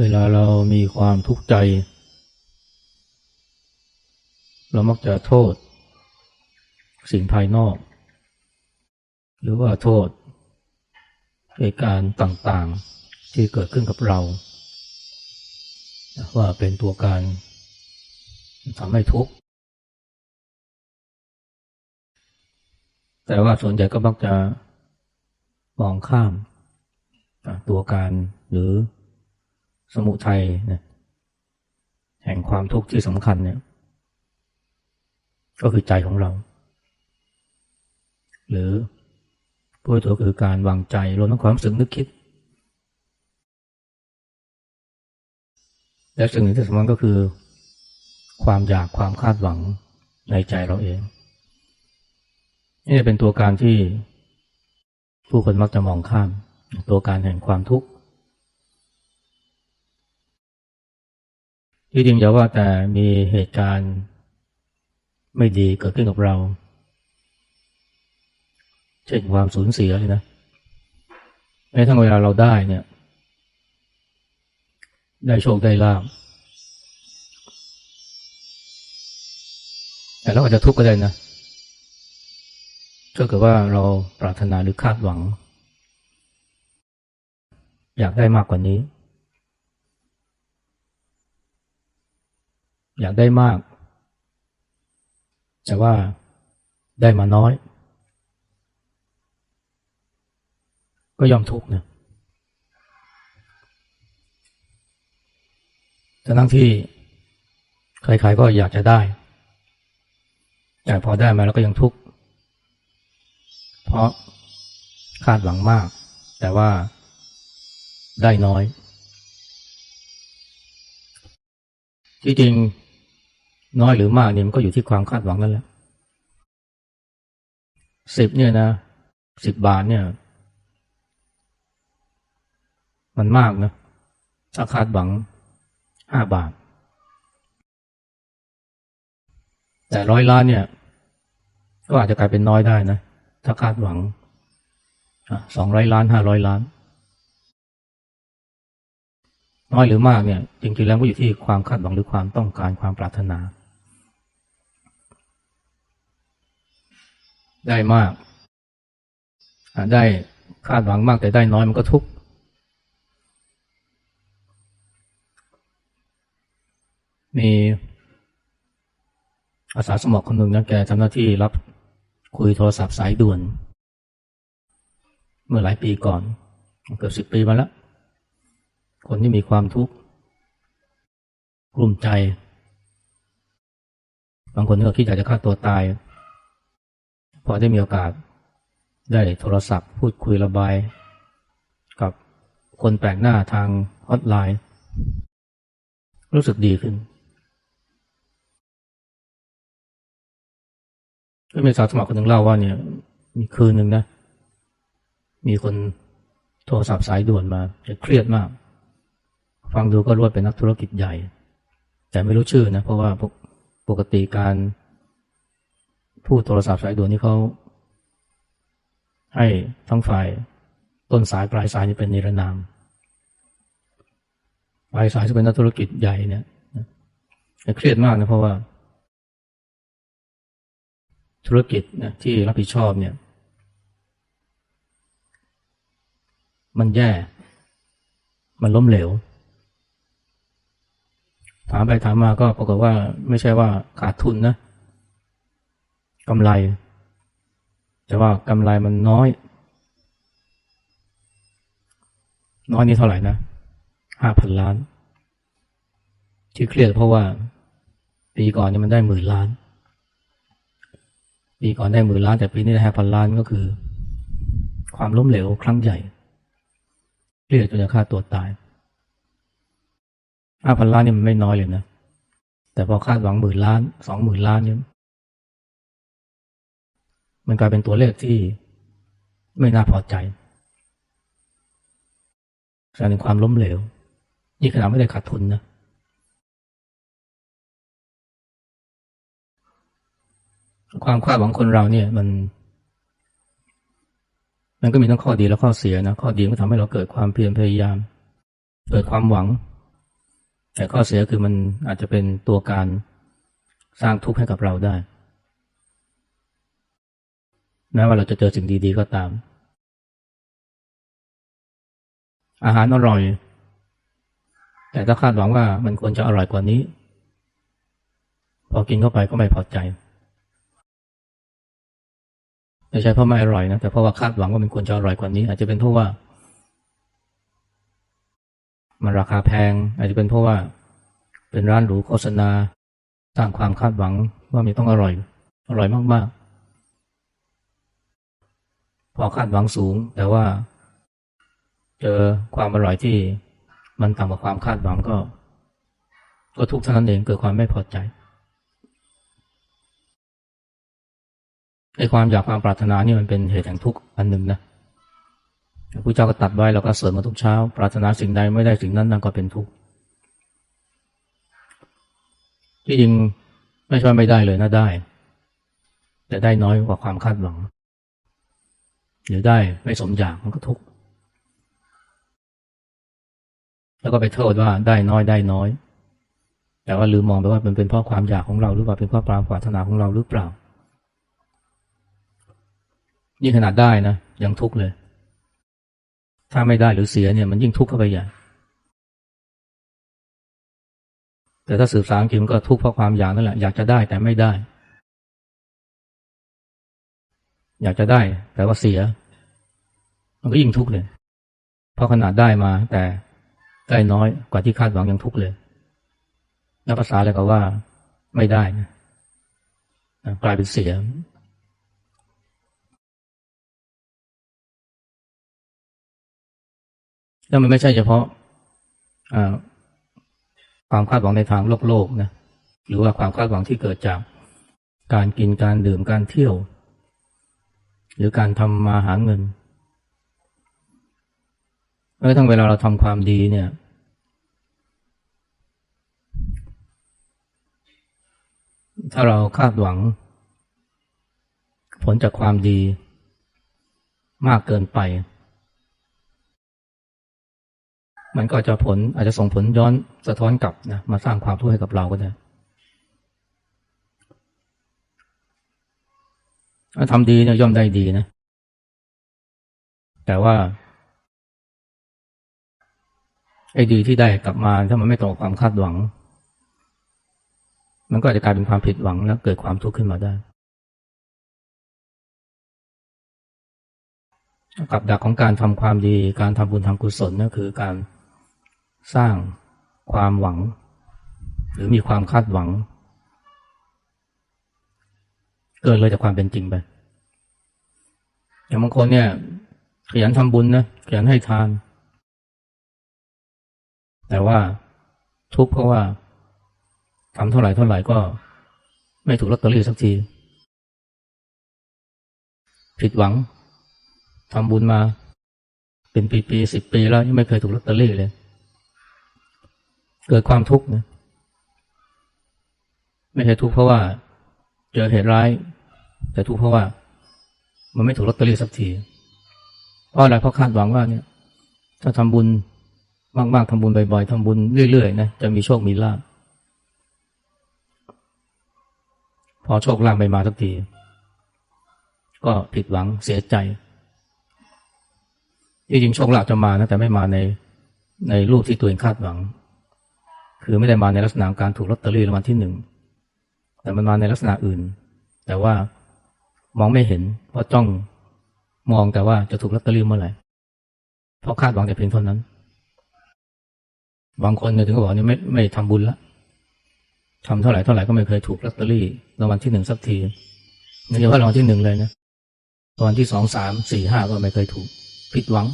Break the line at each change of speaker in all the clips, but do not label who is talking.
เวลาเรามีความทุกข์ใจ เรามักจะโทษ สิ่งภายนอก หรือว่าโทษเหตุการณ์ต่างๆที่เกิดขึ้นกับเรา ว่าเป็นตัวการทำให้ทุกข์ แต่ว่าส่วนใหญ่ก็มักจะมองข้ามตัวการหรือ สมุทัยนะแห่งความทุกข์ที่สำคัญเนี่ย ก็คือใจของเรา หรือพูดตัวคือการวางใจรวมทั้งความรู้สึกนึกคิด และสิ่งหนึ่งที่สำคัญก็คือ ความอยากความคาดหวังในใจเราเอง นี่เป็นตัวการที่ผู้คนมักจะมองข้าม ตัวการแห่งความทุกข์ ที่จริงจะว่าแต่มีเหตุการณ์ไม่ดีเกิดขึ้นกับเรา เช่นความสูญเสียเลยนะแม้ทั้งเวลาเราได้เนี่ย ได้โชคได้ลาบแต่เราอาจจะทุกข์ก็ได้นะถ้าเกิดว่าเราปรารถนาหรือคาดหวัง อยากได้มากกว่านี้ อยากได้มาก แต่ว่าได้มาน้อย ก็ยอมทุกข์นะทั้งที่ใครๆก็อยากจะได้ แต่พอได้มาแล้วก็ยังทุกข์ เพราะคาดหวังมาก แต่ว่าได้น้อย ที่จริง น้อยหรือมากเนี่ยมันก็อยู่ที่ความคาดหวังนั่นแหละสิบเนี่ยนะสิบบาทเนี่ย มันมากนะถ้าคาดหวังห้าบาท แต่ร้อยล้านเนี่ย ก็อาจจะกลายเป็นน้อยได้นะ ถ้าคาดหวังสองร้อยล้านห้าร้อยล้าน น้อยหรือมากเนี่ย จริงๆแล้วก็อยู่ที่ความคาดหวังหรือความต้องการความปรารถนา ได้มาก ได้คาดหวังมากแต่ได้น้อยมันก็ทุกข์มีอาสาสมัครคนหนึ่งนะแกทำหน้าที่รับคุยโทรศัพท์สายด่วน เมื่อหลายปีก่อน เกือบสิบปีมาแล้ว คนที่มีความทุกข์กลุ่มใจ บางคนก็คิดอยากจะฆ่าตัวตาย พอได้มีโอกาสได้โทรศัพท์ พูดคุยระบาย กับคนแปลกหน้าทางฮอตไลน์ รู้สึกดีขึ้นก็มีสาวสมัครคนหนึ่งเล่าว่าเนี่ย มีคืนหนึ่งนะ มีคนโทรศัพท์สายด่วนมาจะเครียดมาก ฟังดูก็รู้ว่าเป็นนักธุรกิจใหญ่ แต่ไม่รู้ชื่อนะ เพราะว่าปกติการ พูดโทรศัพท์สายด่วนนี่เขาให้ทั้งฝ่ายต้นสายปลายสายนี่เป็นนิรนาม ปลายสายจะเป็นนักธุรกิจใหญ่เนี่ยเครียดมากนะเพราะว่า ธุรกิจนะที่รับผิดชอบเนี่ย มันแย่ มันล้มเหลว ถามไปถามมาก็ปรากฏว่าไม่ใช่ว่าขาดทุนนะ กำไร แต่ว่ากำไรมันน้อย น้อยนี่เท่าไหร่นะห้าพันล้าน ที่เครียดเพราะว่า ปีก่อนเนี่ยมันได้หมื่นล้าน ปีก่อนได้หมื่นล้าน แต่ปีนี้ได้ห้าพันล้านก็คือ ความล้มเหลวครั้งใหญ่ เครียดจนจะฆ่าตัวตายห้าพันล้านนี่มันไม่น้อยเลยนะ แต่พอคาดหวังหมื่นล้านสองหมื่นล้านเนี่ย มันกลายเป็นตัวเลขที่ไม่น่าพอใจแสดงถึงความล้มเหลวนี่ขนาดไม่ได้ขาดทุนนะ ความคาดหวังคนเราเนี่ยมัน มันก็มีทั้งข้อดีและข้อเสียนะ ข้อดีก็ทำให้เราเกิดความเพียรพยายาม เกิดความหวัง แต่ข้อเสียคือมันอาจจะเป็นตัวการสร้างทุกข์ให้กับเราได้ แม้ว่าเราจะเจอสิ่งดีๆก็ตาม อาหารอร่อย แต่ถ้าคาดหวังว่ามันควรจะอร่อยกว่านี้ พอกินเข้าไปก็ไม่พอใจไม่ใช่เพราะไม่อร่อยนะแต่เพราะว่าคาดหวังว่ามันควรจะอร่อยกว่านี้ อาจจะเป็นเพราะว่า มันราคาแพง อาจจะเป็นเพราะว่าเป็นร้านหรูโฆษณาสร้างความคาดหวังว่ามันต้องอร่อย อร่อยมากๆ พอคาดหวังสูง แต่ว่า เจอความอร่อยที่มันต่ำกว่าความคาดหวังก็ ก็ทุกข์เท่านั้นเองเกิดความไม่พอใจไอ้ความอยากความปรารถนานี่มันเป็นเหตุแห่งทุกข์อันหนึ่งนะพระเจ้าก็ตัดไว้เราก็เสริมมาทุกเช้า ปรารถนาสิ่งใดไม่ได้สิ่งนั้นนั่นก็เป็นทุกข์ที่จริงไม่ใช่ไม่ได้เลยนะได้ แต่ได้น้อยกว่าความคาดหวัง หรือได้ไม่สมอยากมันก็ทุกข์แล้วก็ไปโทษว่าได้น้อยได้น้อย แต่ว่าลืมมองไปว่ามันเป็นเพราะความอยากของเราหรือว่าเป็นเพราะความปรารถนาของเราหรือเปล่ายิ่งขนาดได้นะยังทุกข์เลย ถ้าไม่ได้หรือเสียเนี่ยมันยิ่งทุกข์เข้าไปใหญ่แต่ถ้าสืบสารจริงก็ทุกข์เพราะความอยากนั่นแหละอยากจะได้แต่ไม่ได้ อยากจะได้ แต่ว่าเสีย มันก็ยิ่งทุกข์เลย เพราะขนาดได้มา แต่ได้น้อยกว่าที่คาดหวังยังทุกข์เลยแล้วภาษาอะไรก็ว่าไม่ได้นะกลายเป็นเสียแล้วมันไม่ใช่เฉพาะความคาดหวังในทางโลกโลกนะหรือว่าความคาดหวังที่เกิดจากการกินการดื่มการเที่ยว หรือการทำมาหาเงินแม้ทั้งเวลาเราทำความดีเนี่ย ถ้าเราคาดหวัง ผลจากความดีมากเกินไป มันก็จะผลอาจจะส่งผลย้อนสะท้อนกลับนะมาสร้างความทุกข์ให้กับเราก็ได้ถ้า ทำดีเนี่ยย่อมได้ดีนะ แต่ว่าไอ้ดีที่ได้กลับมาถ้ามันไม่ตรงความคาดหวัง มันก็อาจจะกลายเป็นความผิดหวังแล้วเกิดความทุกข์ขึ้นมาได้กับดักของการทำความดี การทำบุญทำกุศลนั่นคือการสร้างความหวัง หรือมีความคาดหวัง เกินเลยจากความเป็นจริงไปอย่างบางคนเนี่ยขยันทำบุญนะขยันให้ทาน แต่ว่าทุกข์เพราะว่าทำเท่าไหร่เท่าไหร่ก็ไม่ถูกลอตเตอรี่สักที ผิดหวังทำบุญมา เป็นปีๆสิบปีแล้วยังไม่เคยถูกลอตเตอรี่เลย เกิดความทุกข์นะไม่ใช่ทุกข์เพราะว่า เจอเหตุร้าย แต่ทุกข์เพราะว่า มันไม่ถูกลอตเตอรี่สักที เพราะอะไรเพราะคาดหวังว่าเนี่ย ถ้าทำบุญมากๆทำบุญบ่อยๆทำบุญเรื่อยๆนะจะมีโชคมีลาภพอโชคลาภไม่มาสักที ก็ผิดหวังเสียใจที่จริงโชคลาภจะมานะแต่ไม่มาในในรูปที่ตัวเองคาดหวัง คือไม่ได้มาในลักษณะการถูกลอตเตอรี่รางวัลที่หนึ่งแต่มันมาในลักษณะอื่น แต่ว่า มองไม่เห็น เพราะจ้องมองแต่ว่าจะถูกลอตเตอรี่เมื่อไหร่เพราะคาดหวังแต่เพียงเท่านั้น บางคนเนี่ยถึงก็บอกเนี่ยไม่ไม่ทำบุญละทำเท่าไหร่เท่าไหร่ก็ไม่เคยถูกลอตเตอรี่รางวัลที่หนึ่งสักทีไม่ใช่ว่ารางวัลที่หนึ่งเลยนะรางวัลที่สองสามสี่ห้าก็ไม่เคยถูกผิดหวัง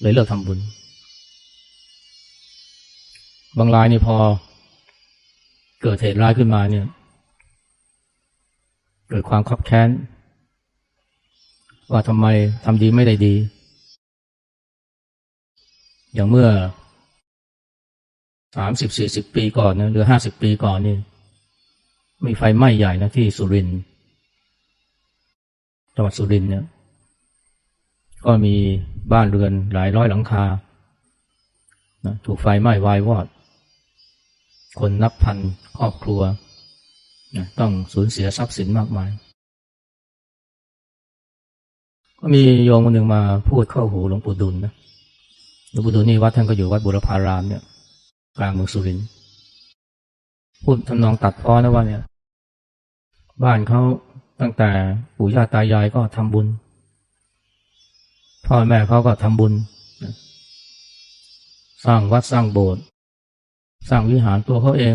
เลยเลิกทำบุญ บางรายนี่พอเกิดเหตุร้ายขึ้นมาเนี่ย เกิดความคับแค้น ว่าทำไมทำดีไม่ได้ดี อย่างเมื่อสามสิบสี่สิบปีก่อนนะหรือห้าสิบปีก่อนนี่มีไฟไหม้ใหญ่นะที่สุรินทร์จังหวัดสุรินทร์เนี่ยก็มีบ้านเรือนหลายร้อยหลังคานะถูกไฟไหม้วายวอด คนนับพันครอบครัว นะต้องสูญเสียทรัพย์สินมากมาย ก็มีโยมคนหนึ่งมาพูดเข้าหูหลวงปู่ดุลนะหลวงปู่ดุลนี่วัดท่านก็อยู่วัดบุรพารามเนี่ย กลางเมืองสุรินทร์พูดทำนองตัดพ้อนะว่าเนี่ย บ้านเขาตั้งแต่ปู่ย่าตายายก็ทำบุญ พ่อแม่เขาก็ทำบุญ สร้างวัดสร้างโบสถ์สร้างวิหารตัวเขาเอง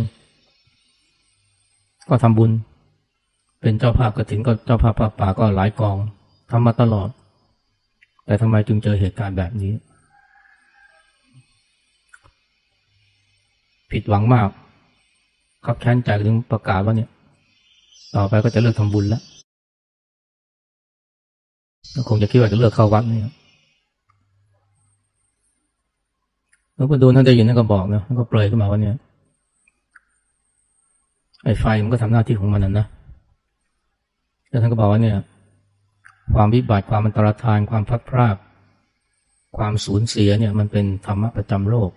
ก็ทำบุญ เป็นเจ้าภาพกระถินก็เจ้าภาพป่าป่าก็หลายกองทำมาตลอด แต่ทำไมจึงเจอเหตุการณ์แบบนี้ ผิดหวังมากขับแค้นใจถึงประกาศว่าเนี่ย ต่อไปก็จะเลิกทำบุญแล้วคงจะคิดว่าจะเลิกเข้าวัดเนี่ยแล้วก็ดูท่านได้ยินท่านก็บอกนะท่านก็เปรยขึ้นมาว่าเนี่ย ไอ้ไฟมันก็ทำหน้าที่ของมันนะนะแล้วท่านก็บอกว่าเนี่ย ความวิบัติความอันตรธาน ความพัดพรากความสูญเสียเนี่ย มันเป็นธรรมะประจำโลก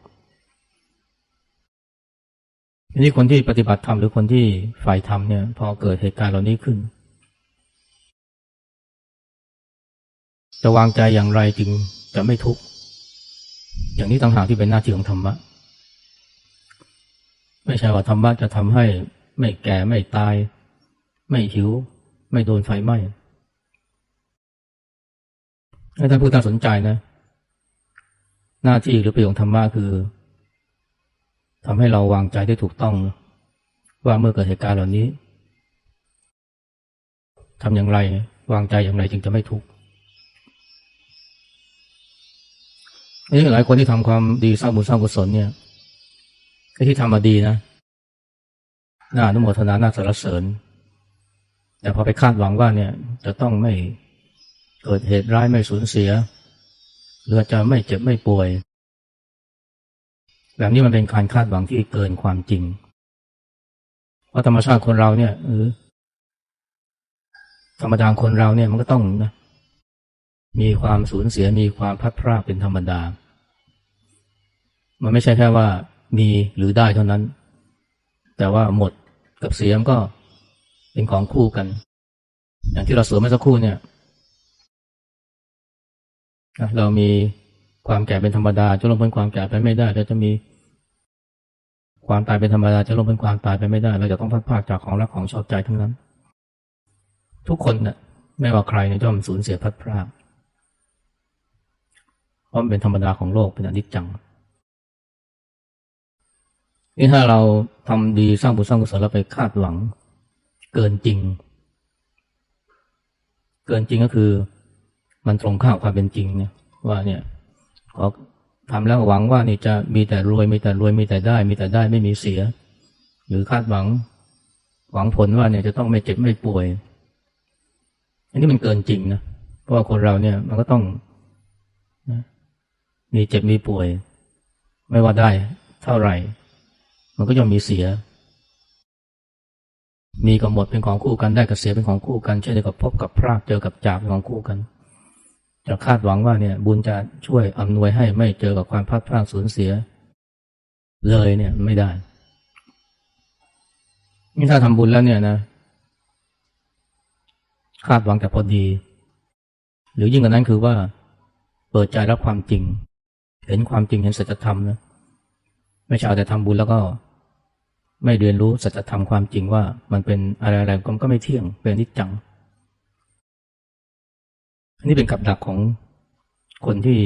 ทีนี้คนที่ปฏิบัติธรรมหรือคนที่ฝ่ายธรรมเนี่ย พอเกิดเหตุการณ์เหล่านี้ขึ้น จะวางใจอย่างไรจึงจะไม่ทุกข์อย่างนี้ต่างหากที่เป็นหน้าที่ของธรรมะไม่ใช่ว่าธรรมะจะทำให้ ไม่แก่ไม่ตาย ไม่หิว ไม่โดนไฟไหม้ให้าผู้ตั้งสนใจนะ หน้าที่หรือประโยชน์ธรรมะคือทำให้เราวางใจได้ถูกต้อง ว่าเมื่อเกิดเหตุการณ์เหล่านี้ทำอย่างไร วางใจอย่างไรจึงจะไม่ทุกข์นี่หลายคนที่ทำความดีสร้างบุญสร้างกุศลเนี่ยไอ้ที่ทำมาดีนะ น่าอนุโมทนาน่าสรรเสริญ แต่พอไปคาดหวังว่าเนี่ยจะต้องไม่เกิดเหตุร้ายไม่สูญเสียหรือจะไม่เจ็บไม่ป่วย แบบนี้มันเป็นการคาดหวังที่เกินความจริง เพราะธรรมชาติคนเราเนี่ยเออธรรมดาคนเราเนี่ยมันก็ต้องนะมีความสูญเสียมีความพัดพรากเป็นธรรมดา มันไม่ใช่แค่ว่ามีหรือได้เท่านั้น แต่ว่าหมดกับเสียมก็เป็นของคู่กัน อย่างที่เราสวมเมื่อสักครู่เนี่ยเรามีความแก่เป็นธรรมดา จะลงพ้นความแก่ไปไม่ได้เราจะมีความตายเป็นธรรมดา จะลงพ้นความตายไปไม่ได้ เราจะต้องพัดพากจากของรักของชอบใจทั้งนั้น ทุกคนเนะ่ยไม่ว่าใครเนี่ยจะมสูญเสียพัดพรากเพราะมันเป็นธรรมดาของโลกเป็นอนิจจัง นี่ถ้าเราทำดีสร้างบุญสร้างกุศลเราไปคาดหวัง เกินจริง เกินจริงก็คือ มันตรงข้ามความเป็นจริงเนี่ยว่าเนี่ยขอทำแล้วหวังว่านี่จะมีแต่รวยมีแต่รวยมีแต่ได้ มีแต่ได้ไม่มีเสีย หรือคาดหวัง หวังผลว่าเนี่ยจะต้องไม่เจ็บไม่ป่วย อันนี้มันเกินจริงนะเพราะว่าคนเราเนี่ยมันก็ต้องมีเจ็บมีป่วย ไม่ว่าได้เท่าไหร่ มันก็ย่อมมีเสีย มีกับหมดเป็นของคู่กันได้กับเสียเป็นของคู่กันเช่นเดียวกับพบกับพรากเจอกับจากเป็นของคู่กันจะคาดหวังว่าเนี่ยบุญจะช่วยอำนวยให้ไม่เจอกับความพลาดพลาดสูญเสีย เลยเนี่ยไม่ได้นี่ถ้าทำบุญแล้วเนี่ยนะ คาดหวังแต่พอดี หรือยิ่งกว่านั้นคือว่า เปิดใจรับความจริง เห็นความจริงเห็นสัจธรรมนะไม่ใช่เอาแต่ทำบุญแล้วก็ ไม่เรียนรู้สัจธรรมความจริงว่ามันเป็นอะไรอะไรก็ไม่เที่ยงเป็นนิจจัง อันนี้เป็นกับดักของคนที่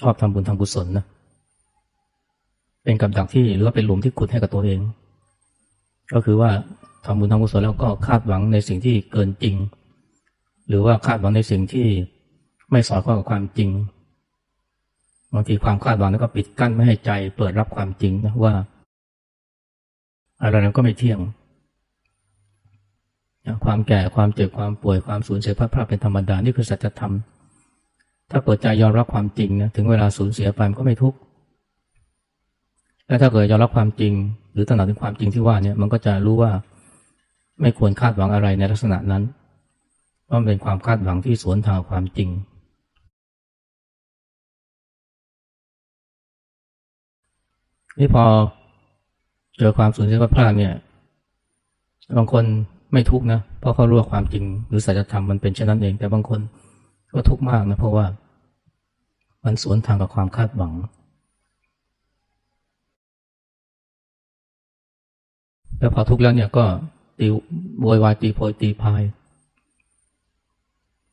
ชอบทำบุญทำกุศลนะ เป็นกับดักที่หรือว่าเป็นหลุมที่ขุดให้กับตัวเอง ก็คือว่าทำบุญทำกุศลแล้วก็คาดหวังในสิ่งที่เกินจริง หรือว่าคาดหวังในสิ่งที่ไม่สอดคล้องกับความจริงบางทีความคาดหวังนั้นก็ปิดกั้นไม่ให้ใจเปิดรับความจริงนะว่า อะไรนั้นก็ไม่เที่ยง ความแก่ความเจ็บความป่วยความสูญเสียพลาดพลาดเป็นธรรมดา นี่คือสัจธรรม ถ้าเปิดใจยอมรับความจริงนะถึงเวลาสูญเสียไปมันก็ไม่ทุกข์และถ้าเกิดยอมรับความจริง หรือตระหนักถึงความจริงที่ว่าเนี่ยมันก็จะรู้ว่าไม่ควรคาดหวังอะไรในลักษณะนั้นเพราะมันเป็นความคาดหวังที่สวนทางความจริงนี่พอ เจอความสูญเสียพลาดพลาดเนี่ยบางคนไม่ทุกนะ เพราะเขารู้ว่าความจริงหรือสัจธรรมมันเป็นเช่นนั้นเอง แต่บางคนก็ทุกข์มากนะเพราะว่า มันสวนทางกับความคาดหวัง แล้วพอทุกข์แล้วเนี่ยก็ตีโวยวายตีโพยตีพาย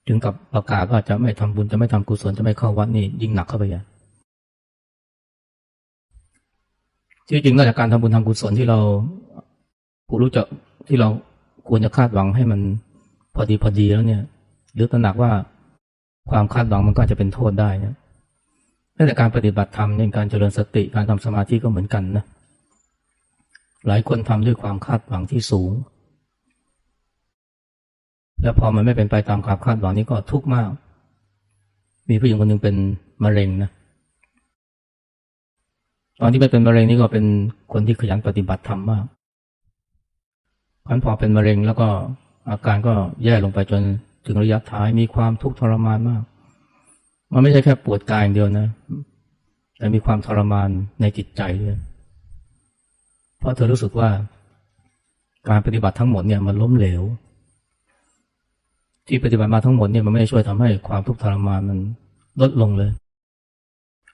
ถึงกับประกาศว่าจะไม่ทำบุญจะไม่ทำกุศลจะไม่เข้าวัดนี่ยิ่งหนักเข้าไปใหญ่ ที่จริงนอกจากการทำบุญทำกุศลที่เราผู้รู้จักที่เราควรจะคาดหวังให้มันพอดีพอดีแล้วเนี่ย หรือตระหนักว่าความคาดหวังมันก็จะเป็นโทษได้นะแม้แต่การปฏิบัติธรรมในการเจริญสติการทำสมาธิก็เหมือนกันนะหลายคนทำด้วยความคาดหวังที่สูง แล้วพอมันไม่เป็นไปตามความคาดหวังนี้ก็ทุกข์มาก มีผู้หญิงคนหนึ่งเป็นมะเร็งนะ ตอนที่ไปเป็นมะเร็งนี่ก็เป็นคนที่ขยันปฏิบัติธรรมมากพันพอเป็นมะเร็งแล้วก็อาการก็แย่ลงไปจนถึงระยะท้ายมีความทุกข์ทรมานมาก มันไม่ใช่แค่ปวดกายอย่างเดียวนะ แต่มีความทรมานในจิตใจด้วย เพราะเธอรู้สึกว่า การปฏิบัติทั้งหมดเนี่ยมันล้มเหลว ที่ปฏิบัติมาทั้งหมดเนี่ยมันไม่ได้ช่วยทำให้ความทุกข์ทรมานมันลดลงเลย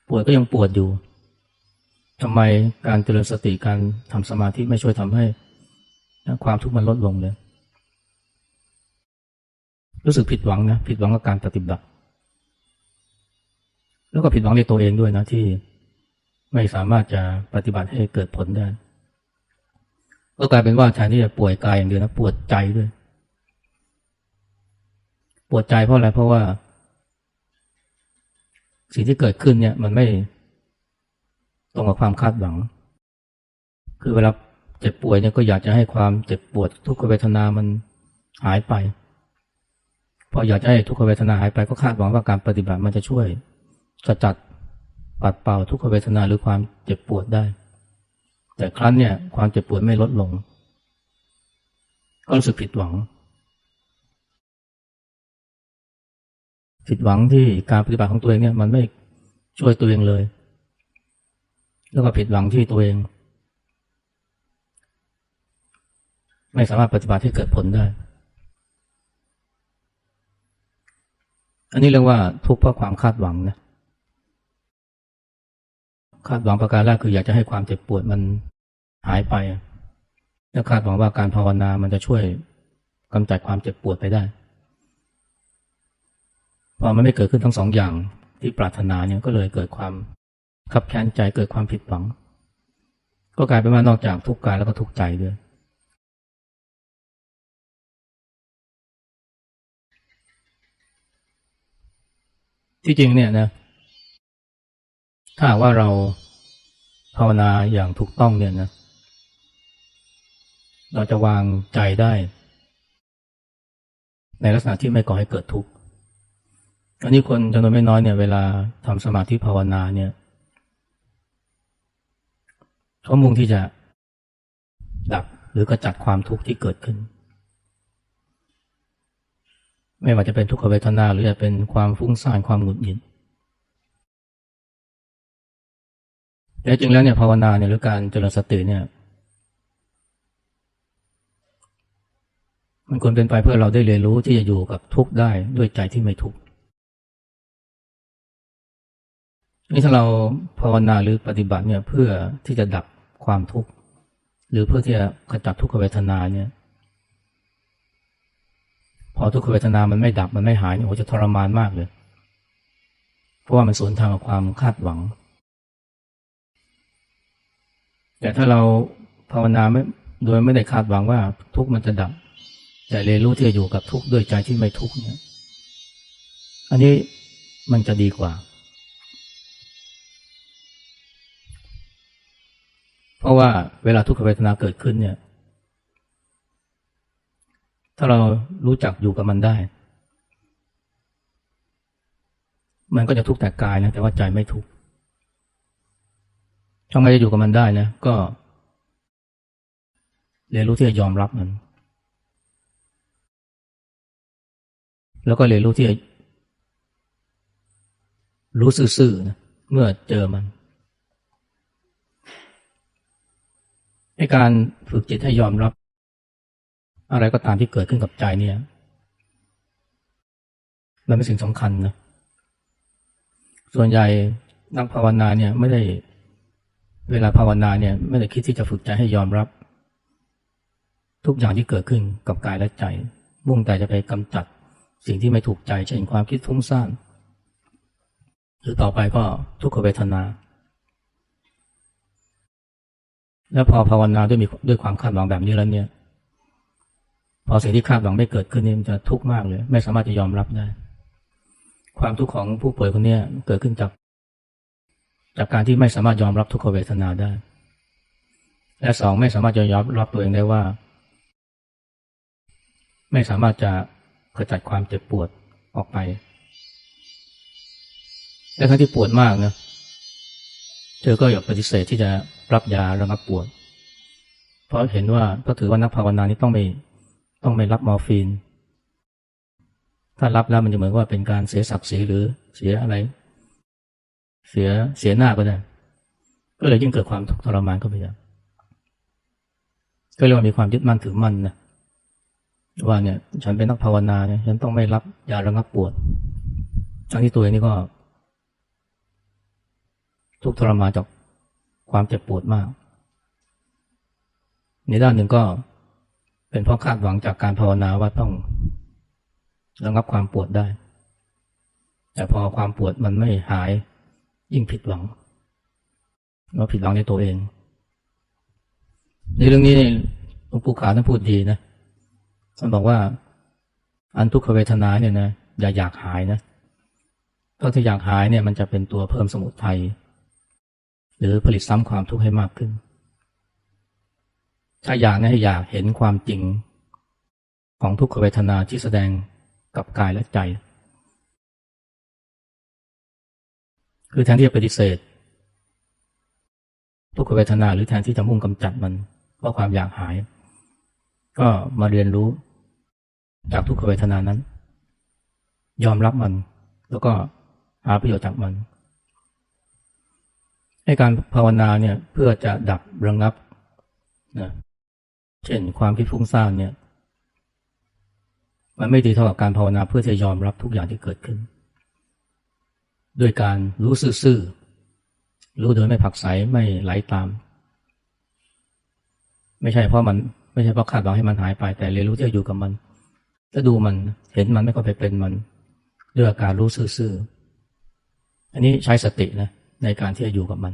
ปวดก็ยังปวดอยู่ ทำไมการเจริญสติการทำสมาธิไม่ช่วยทำให้ความทุกข์มันลดลงเลย รู้สึกผิดหวังนะผิดหวังกับการปฏิบัติ แล้วก็ผิดหวังในตัวเองด้วยนะที่ไม่สามารถจะปฏิบัติให้เกิดผลได้ก็กลายเป็นว่าแทนที่จะป่วยกายอย่างเดียวนะปวดใจด้วย ปวดใจเพราะอะไรเพราะว่า สิ่งที่เกิดขึ้นเนี่ย มันไม่ ตรงกับความคาดหวัง คือเวลาเจ็บป่วยเนี่ยก็อยากจะให้ความเจ็บปวดทุกขเวทนามันหายไป พออยากจะให้ทุกขเวทนาหายไปก็คาดหวังว่าการปฏิบัติมันจะช่วยสจัดปัดเป่าทุกขเวทนาหรือความเจ็บปวดได้ แต่ครั้นเนี่ยความเจ็บปวดไม่ลดลง ก็รู้สึกผิดหวัง ผิดหวังที่การปฏิบัติของตัวเองเนี่ยมันไม่ช่วยตัวเองเลย แล้วก็ผิดหวังที่ตัวเอง ไม่สามารถปฏิบัติให้เกิดผลได้ อันนี้เรียกว่าทุกข์เพราะความคาดหวังนะคาดหวังประการแรกคืออยากจะให้ความเจ็บปวดมันหายไป แล้วคาดหวังว่าการภาวนามันจะช่วยกำจัดความเจ็บปวดไปได้พอมันไม่เกิดขึ้นทั้งสองอย่างที่ปรารถนาเนี่ยก็เลยเกิดความ ขับแค้นใจเกิดความผิดหวัง ก็กลายเป็นว่านอกจากทุกข์กายแล้วก็ทุกข์ใจด้วยที่จริงเนี่ยนะถ้าว่าเราภาวนาอย่างถูกต้องเนี่ยนะ เราจะวางใจได้ ในลักษณะที่ไม่ก่อให้เกิดทุกข์อันนี้คนจำนวนไม่น้อยเนี่ย เวลาทำสมาธิภาวนาเนี่ย เขามุ่งที่จะดับหรือกระจัดความทุกข์ที่เกิดขึ้น ไม่ว่าจะเป็นทุกขเวทนาหรือจะเป็นความฟุ้งซ่านความหงุดหงิดแต่จริงแล้วเนี่ยภาวนาเนี่ยหรือการเจริญสติเนี่ย มันควรเป็นไปเพื่อเราได้เรียนรู้ที่จะอยู่กับทุกข์ได้ด้วยใจที่ไม่ทุกข์นี่ถ้าเราภาวนาหรือปฏิบัติเนี่ยเพื่อที่จะดับ ความทุกข์ หรือเพื่อที่จะขจัดทุกขเวทนาเนี่ย พอทุกขเวทนามันไม่ดับมันไม่หายเนี่ยโอ้จะทรมานมากเลย เพราะว่ามันสวนทางกับความคาดหวัง แต่ถ้าเราภาวนาไม่โดยไม่ได้คาดหวังว่าทุกข์มันจะดับ แต่เรียนรู้ที่จะอยู่กับทุกข์ด้วยใจที่ไม่ทุกข์เนี่ย อันนี้มันจะดีกว่า เพราะว่าเวลาทุกขเวทนาเกิดขึ้นเนี่ย ถ้าเรารู้จักอยู่กับมันได้ มันก็จะทุกข์แต่กายนะแต่ว่าใจไม่ทุกข์ทำไมจะอยู่กับมันได้นะก็เรียนรู้ที่จะยอมรับมัน แล้วก็เรียนรู้ที่จะรู้ซื่อๆนะเมื่อเจอมัน ให้ การฝึกจิตให้ยอมรับ อะไรก็ตามที่เกิดขึ้นกับใจเนี่ย มันเป็นสิ่งสำคัญนะ ส่วนใหญ่นักภาวนาเนี่ยไม่ได้เวลาภาวนาเนี่ยไม่ได้คิดที่จะฝึกใจให้ยอมรับ ทุกอย่างที่เกิดขึ้นกับกายและใจ มุ่งแต่จะไปกำจัดสิ่งที่ไม่ถูกใจเช่นความคิดฟุ้งซ่านหรือต่อไปก็ทุกขเวทนา แล้วพอภาวนาด้วยมีด้วยความคาดหวังแบบนี้แล้วเนี่ย พอสิ่งที่คาดหวังไม่เกิดขึ้นนี่มันจะทุกข์มากเลย ไม่สามารถจะยอมรับได้ ความทุกข์ของผู้ป่วยคนนี้เกิดขึ้นจาก จากการที่ไม่สามารถยอมรับทุกขเวทนาได้ และสองไม่สามารถจะยอมรับตัวเองได้ว่า ไม่สามารถจะขจัดความเจ็บปวดออกไป และทั้งที่ปวดมากนะ เธอก็อยากปฏิเสธที่จะรับยาระงับปวด เพราะเห็นว่าก็ถือว่านักภาวนานี้ต้องไม่ต้องไม่รับมอร์ฟีน ถ้ารับแล้วมันจะเหมือนว่าเป็นการเสียศักดิ์ศรีหรือเสียอะไร เสียเสียหน้าก็ได้ ก็เลยยิ่งเกิดความทุกข์ทรมานก็ไปอย่างก็เรียกว่ามีความยึดมั่นถือมั่นนะว่าเนี่ย ฉันเป็นนักภาวนาเนี่ยฉันต้องไม่รับยาระงับปวดทั้งที่ตัวเองนี่ก็ ทุกทรมานจากความเจ็บปวดมาก ในด้านหนึ่งก็เป็นเพราะคาดหวังจากการภาวนาว่าต้องระงับความปวดได้ แต่พอความปวดมันไม่หายยิ่งผิดหวังเราผิดหวังในตัวเอง ในเรื่องนี้หลวงปู่ขาวท่านพูดดีนะท่านบอกว่า อันทุกขเวทนาเนี่ยนะอย่าอยากหายนะเพราะถ้าอยากหายเนี่ยมันจะเป็นตัวเพิ่มสมุทัย หรือผลิตซ้ำความทุกข์ให้มากขึ้น ถ้าอยากนะให้อยากเห็นความจริงของทุกขเวทนาที่แสดงกับกายและใจ คือแทนที่จะปฏิเสธ ทุกขเวทนาหรือแทนที่จะมุ่งกำจัดมันเพราะความอยากหาย ก็มาเรียนรู้จากทุกขเวทนานั้น ยอมรับมันแล้วก็หาประโยชน์จากมัน ให้การภาวนาเนี่ยเพื่อจะดับระงับนะเช่นความคิดฟุ้งซ่านเนี่ย มันไม่ดีเท่ากับการภาวนาเพื่อจะยอมรับทุกอย่างที่เกิดขึ้น ด้วยการรู้ซื่อๆรู้โดยไม่ผักใสไม่ไหลาตาม ไม่ใช่เพราะมันไม่ใช่เพราะคาดหวังให้มันหายไป แต่เรียนรู้ที่จะอยู่กับมันถ้าดูมันเห็นมันไม่ก็ไปเป็นมัน ด้วยอาการรู้ซื่อๆอันนี้ใช้สตินะ ในการที่จะอยู่กับมัน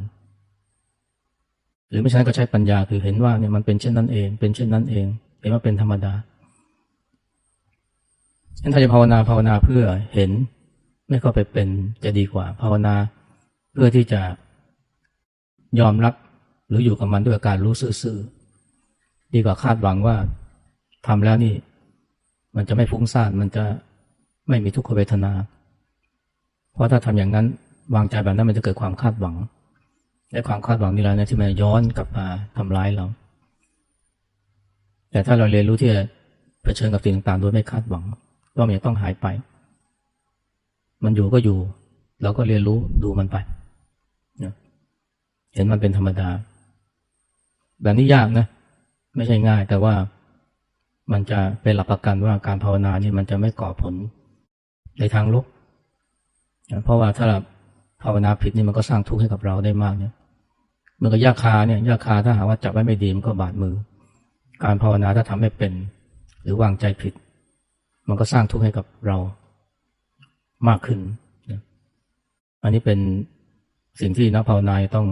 หรือไม่ใช่ก็ใช้ปัญญาคือเห็นว่าเนี่ยมันเป็นเช่นนั้นเอง เป็นเช่นนั้นเอง เห็นว่าเป็นธรรมดาฉะนั้นถ้าจะภาวนาภาวนาเพื่อเห็นไม่ก็ไปเป็นจะดีกว่า ภาวนาเพื่อที่จะยอมรับหรืออยู่กับมันด้วยการรู้ซื่อๆดีกว่าคาดหวังว่าทำแล้วนี่ มันจะไม่ฟุ้งซ่านมันจะไม่มีทุกขเวทนา เพราะถ้าทำอย่างนั้น วางใจแบบนั้นมันจะเกิดความคาดหวังและความคาดหวังนี่แหละนะที่มันย้อนกลับมาทำร้ายเรา แต่ถ้าเราเรียนรู้ที่จะเผชิญกับสิ่งต่างๆโดยไม่คาดหวังว่ามันจะต้องหายไป มันอยู่ก็อยู่ เราก็เรียนรู้ดูมันไปเห็นมันเป็นธรรมดา แบบนี้ยากนะ ไม่ใช่ง่าย แต่ว่ามันจะเป็นหลักประกันว่าการภาวนานี่มันจะไม่ก่อผลในทางลบเพราะว่าถ้า ภาวนาผิดนี่มันก็สร้างทุกข์ให้กับเราได้มากเนี่ยมันก็ยาคาเนี่ยยาคาถ้าหาว่าจับไว้ไม่ดีมันก็บาดมือ การภาวนาถ้าทำไม่เป็น หรือวางใจผิด มันก็สร้างทุกข์ให้กับเรามากขึ้น อันนี้เป็นสิ่งที่นักภาวนาต้อง